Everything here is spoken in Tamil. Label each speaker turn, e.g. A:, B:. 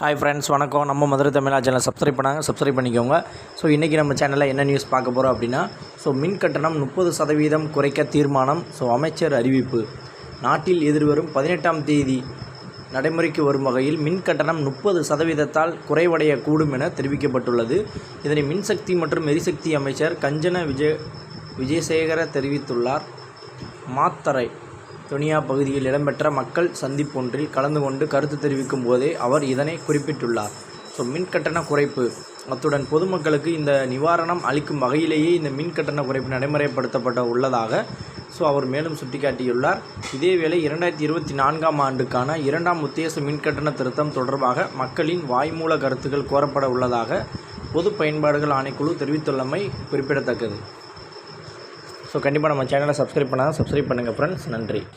A: ஹாய் ஃப்ரெண்ட்ஸ் வணக்கம். நம்ம மதுரை தமிழா சேனல் சப்ஸ்கிரைப் பண்ணாங்க. சப்ஸ்கிரைப் பண்ணிக்கோங்க. ஸோ இன்றைக்கி நம்ம சேனலில் என்ன நியூஸ் பார்க்க போகிறோம் அப்படின்னா ஸோ மின் கட்டணம் முப்பது சதவீதம் குறைக்க தீர்மானம் ஸோ அமைச்சர் அறிவிப்பு. நாட்டில் எதிர்வரும் பதினெட்டாம் தேதி நடைமுறைக்கு வரும் வகையில் மின் கட்டணம் முப்பது சதவீதத்தால் குறைவடையக்கூடும் என தெரிவிக்கப்பட்டுள்ளது. இதனை மின்சக்தி மற்றும் எரிசக்தி அமைச்சர் கஞ்சன விஜய விஜயசேகர தெரிவித்துள்ளார். மாத்தரை துனியா பகுதியில் இடம்பெற்ற மக்கள் சந்திப்பொன்றில் கலந்து கொண்டு கருத்து தெரிவிக்கும் போதே அவர் இதனை குறிப்பிட்டுள்ளார். ஸோ மின்கட்டண குறைப்பு. அத்துடன் பொதுமக்களுக்கு இந்த நிவாரணம் அளிக்கும் வகையிலேயே இந்த மின் கட்டண குறைப்பு நடைமுறைப்படுத்தப்பட உள்ளதாக ஸோ அவர் மேலும் சுட்டிக்காட்டியுள்ளார். இதேவேளை இரண்டாயிரத்தி இருபத்தி நான்காம் ஆண்டுக்கான இரண்டாம் உத்தேச மின்கட்டண திருத்தம் தொடர்பாக மக்களின் வாய்மூல கருத்துக்கள் கோரப்பட உள்ளதாக பொது பயன்பாடுகள் ஆணைக்குழு தெரிவித்துள்ளமை குறிப்பிடத்தக்கது. ஸோ கண்டிப்பாக நம்ம சேனலை சப்ஸ்கிரைப் பண்ணால் சப்ஸ்கிரைப் பண்ணுங்கள் ஃப்ரெண்ட்ஸ். நன்றி.